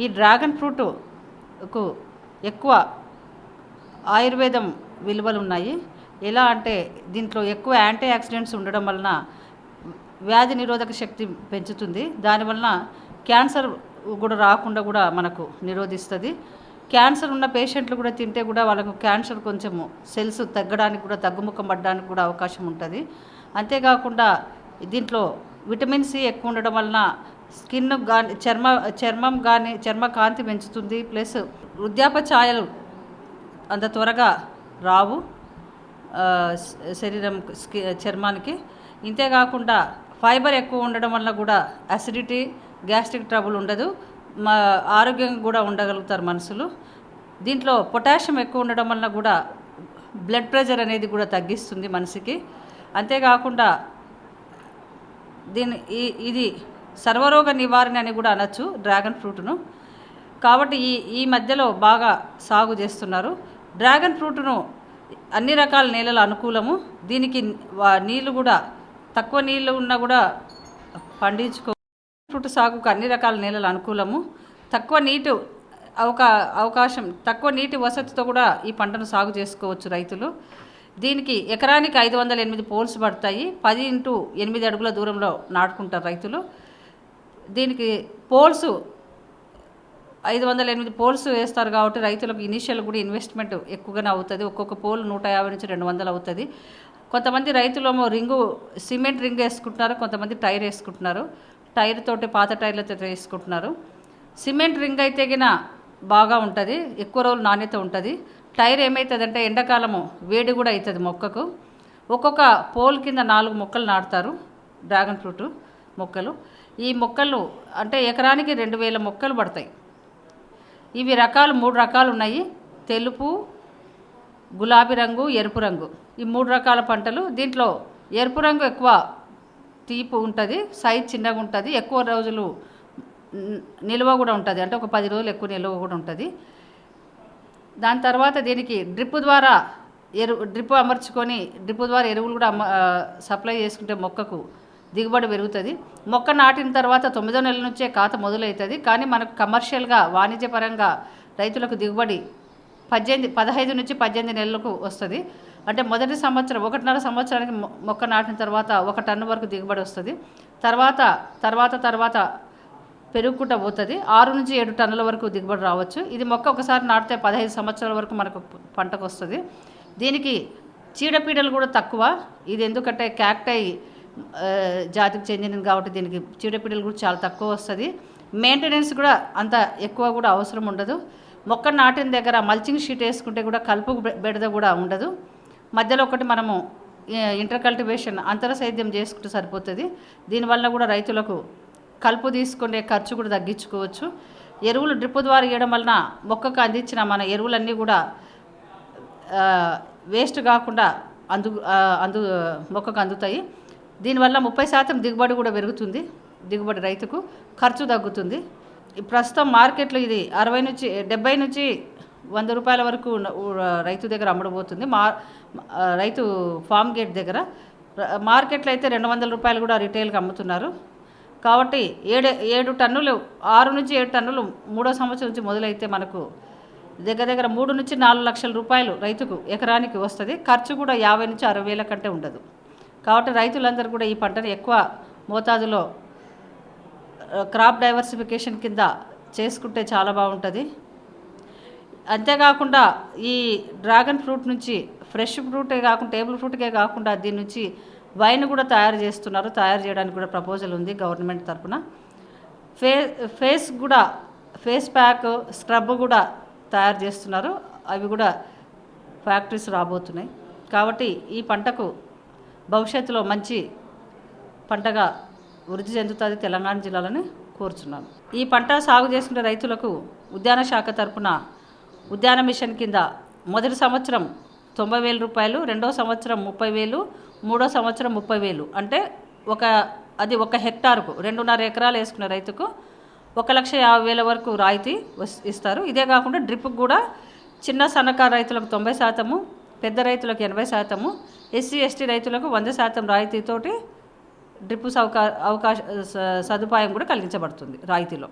ఈ డ్రాగన్ ఫ్రూట్కు ఎక్కువ ఆయుర్వేదం విలువలు ఉన్నాయి. ఎలా అంటే దీంట్లో ఎక్కువ యాంటీ ఆక్సిడెంట్స్ ఉండడం వలన వ్యాధి నిరోధక శక్తి పెంచుతుంది. దానివలన క్యాన్సర్ కూడా రాకుండా కూడా మనకు నిరోధిస్తుంది. క్యాన్సర్ ఉన్న పేషెంట్లు కూడా తింటే కూడా వాళ్ళకు క్యాన్సర్ కొంచెము సెల్స్ తగ్గడానికి కూడా తగ్గుముఖం పడడానికి కూడా అవకాశం ఉంటుంది. అంతేకాకుండా దీంట్లో విటమిన్ సి ఎక్కువ ఉండడం వలన స్కిన్ కానీ చర్మ చర్మం కానీ చర్మ కాంతి పెంచుతుంది. ప్లస్ వృద్ధాప ఛాయలు అంత త్వరగా రావు. శరీరం స్కి చర్మానికి. ఇంతేకాకుండా ఫైబర్ ఎక్కువ ఉండడం వల్ల కూడా అసిడిటీ గ్యాస్ట్రిక్ ట్రబుల్ ఉండదు. మా ఆరోగ్యంగా కూడా ఉండగలుగుతారు మనుషులు. దీంట్లో పొటాషియం ఎక్కువ ఉండడం వల్ల కూడా బ్లడ్ ప్రెషర్ అనేది కూడా తగ్గిస్తుంది మనిషికి. అంతేకాకుండా దీని ఇది సర్వరోగ నివారణ అని కూడా అనొచ్చు డ్రాగన్ ఫ్రూట్ను. కాబట్టి ఈ ఈ మధ్యలో బాగా సాగు చేస్తున్నారు. డ్రాగన్ ఫ్రూట్ను అన్ని రకాల నేలలు అనుకూలము. దీనికి నీళ్ళు నీళ్ళు కూడా తక్కువ నీళ్ళు ఉన్నా కూడా పండించుకో ఫ్రూట్ సాగుకు అన్ని రకాల నేలలు అనుకూలము. తక్కువ నీటి అవకా అవకాశం తక్కువ నీటి వసతితో కూడా ఈ పంటను సాగు చేసుకోవచ్చు రైతులు. దీనికి ఎకరానికి ఐదు వందల ఎనిమిది పోల్స్ పడతాయి. పది ఇంటూ ఎనిమిది అడుగుల దూరంలో నాటుకుంటారు రైతులు. దీనికి పోల్స్ ఐదు వందల ఎనిమిది పోల్స్ వేస్తారు కాబట్టి రైతులకు ఇనిషియల్ కూడా ఇన్వెస్ట్మెంట్ ఎక్కువగానే అవుతుంది. ఒక్కొక్క పోల్ నూట యాభై నుంచి రెండు వందలు అవుతుంది. కొంతమంది రైతులేమో రింగు సిమెంట్ రింగ్ వేసుకుంటున్నారు కొంతమంది టైర్ వేసుకుంటున్నారు. టైర్ తోటి పాత టైర్లతో వేసుకుంటున్నారు. సిమెంట్ రింగ్ అయితే గిన బాగా ఉంటుంది ఎక్కువ రోజులు నాణ్యత ఉంటుంది. టైర్ ఏమవుతుందంటే ఎండాకాలము వేడి కూడా అవుతుంది మొక్కకు. ఒక్కొక్క పోల్ కింద నాలుగు మొక్కలు నాటుతారు డ్రాగన్ ఫ్రూట్ మొక్కలు. ఈ మొక్కలు అంటే ఎకరానికి రెండు వేల మొక్కలు పడతాయి. ఇవి రకాలు మూడు రకాలు ఉన్నాయి. తెలుపు గులాబీ రంగు ఎరుపు రంగు. ఈ మూడు రకాల పంటలు దీంట్లో ఎరుపు రంగు ఎక్కువ తీపు ఉంటుంది సైజ్ చిన్నగా ఉంటుంది ఎక్కువ రోజులు నిల్వ కూడా ఉంటుంది. అంటే ఒక పది రోజులు ఎక్కువ నిల్వ కూడా ఉంటుంది. దాని తర్వాత దీనికి డ్రిప్ ద్వారా ఎరు డ్రిప్ అమర్చుకొని డ్రిప్ ద్వారా ఎరువులు కూడా సప్లై చేసుకుంటే మొక్కకు దిగుబడి పెరుగుతుంది. మొక్క నాటిన తర్వాత తొమ్మిదో నెలల నుంచే కాత మొదలవుతుంది. కానీ మనకు కమర్షియల్గా వాణిజ్యపరంగా రైతులకు దిగుబడి పద్దెనిమిది పదహైదు నుంచి పద్దెనిమిది నెలలకు వస్తుంది. అంటే మొదటి సంవత్సరం ఒకటిన్నర సంవత్సరానికి మొక్క నాటిన తర్వాత ఒక టన్ను వరకు దిగుబడి వస్తుంది. తర్వాత తర్వాత తర్వాత పెరుగుకుంటూ పోతుంది. ఆరు నుంచి ఏడు టన్నుల వరకు దిగుబడి రావచ్చు. ఇది మొక్క ఒకసారి నాటితే పదహైదు సంవత్సరాల వరకు మనకు పంటకు వస్తుంది దీనికి చీడపీడలు కూడా తక్కువ. ఇది ఎందుకంటే క్యాక్టై జాతికి చెందినది కాబట్టి దీనికి చీడపీడలు కూడా చాలా తక్కువ వస్తుంది. మెయింటెనెన్స్ కూడా అంత ఎక్కువ కూడా అవసరం ఉండదు. మొక్క నాటిన దగ్గర మల్చింగ్ షీట్ వేసుకుంటే కూడా కలుపు బెడద కూడా ఉండదు. మధ్యలో ఒకటి మనము ఇంటర్ కల్టివేషన్ అంతర సేద్యం చేసుకుంటే సరిపోతుంది. దీనివల్ల కూడా రైతులకు కలుపు తీసుకునే ఖర్చు కూడా తగ్గించుకోవచ్చు. ఎరువులు డ్రిప్ ద్వారా ఇవ్వడం వలన మొక్కకు అందించిన మన ఎరువులన్నీ కూడా వేస్ట్ కాకుండా అందు అందు మొక్కకు అందుతాయి. దీనివల్ల ముప్పై శాతం దిగుబడి కూడా పెరుగుతుంది దిగుబడి రైతుకు ఖర్చు తగ్గుతుంది. ప్రస్తుతం మార్కెట్లో ఇది అరవై నుంచి డెబ్బై నుంచి వంద రూపాయల వరకు రైతు దగ్గర అమ్మడబోతుంది మా రైతు ఫామ్ గేట్ దగ్గర. మార్కెట్లో అయితే రెండు వందల రూపాయలు కూడా రిటైల్కి అమ్ముతున్నారు. కాబట్టి ఏడు ఏడు టన్నులు ఆరు నుంచి ఏడు టన్నులు మూడో సంవత్సరం నుంచి మొదలైతే మనకు దగ్గర దగ్గర మూడు నుంచి నాలుగు లక్షల రూపాయలు రైతుకు ఎకరానికి వస్తుంది. ఖర్చు కూడా యాభై నుంచి అరవై వేల కంటే ఉండదు. కాబట్టి రైతులందరూ కూడా ఈ పంటను ఎక్కువ మోతాదులో క్రాప్ డైవర్సిఫికేషన్ కింద చేసుకుంటే చాలా బాగుంటుంది. అంతేకాకుండా ఈ డ్రాగన్ ఫ్రూట్ నుంచి ఫ్రెష్ ఫ్రూటే కాకుండా టేబుల్ ఫ్రూట్కే కాకుండా దీని నుంచి వైన్ కూడా తయారు చేస్తున్నారు. తయారు చేయడానికి కూడా ప్రపోజల్ ఉంది గవర్నమెంట్ తరఫున ఫే ఫేస్ కూడా ఫేస్ ప్యాక్ స్క్రబ్ కూడా తయారు చేస్తున్నారు. అవి కూడా ఫ్యాక్టరీస్ రాబోతున్నాయి. కాబట్టి ఈ పంటకు భవిష్యత్తులో మంచి పంటగా వృద్ధి చెందుతుంది తెలంగాణ జిల్లాలని కోరుచున్నాను. ఈ పంట సాగు చేసుకునే రైతులకు ఉద్యాన శాఖ తరపున ఉద్యాన మిషన్ కింద మొదటి సంవత్సరం తొంభై వేల రూపాయలు రెండో సంవత్సరం ముప్పై వేలు మూడో సంవత్సరం ముప్పై వేలు. అంటే ఒక అది ఒక హెక్టార్కు రెండున్నర ఎకరాలు వేసుకున్న రైతుకు ఒక లక్ష యాభై వేల వరకు రాయితీ వస్- ఇస్తారు. ఇదే కాకుండా డ్రిప్కి కూడా చిన్న సన్నకారు రైతులకు తొంభై శాతము పెద్ద రైతులకు ఎనభై శాతము ఎస్సీ ఎస్టీ రైతులకు వంద శాతం రాయితీతోటి డ్రిప్ సౌకా అవకాశ స- సదుపాయం కూడా కలిగించబడుతుంది రాయితీలో.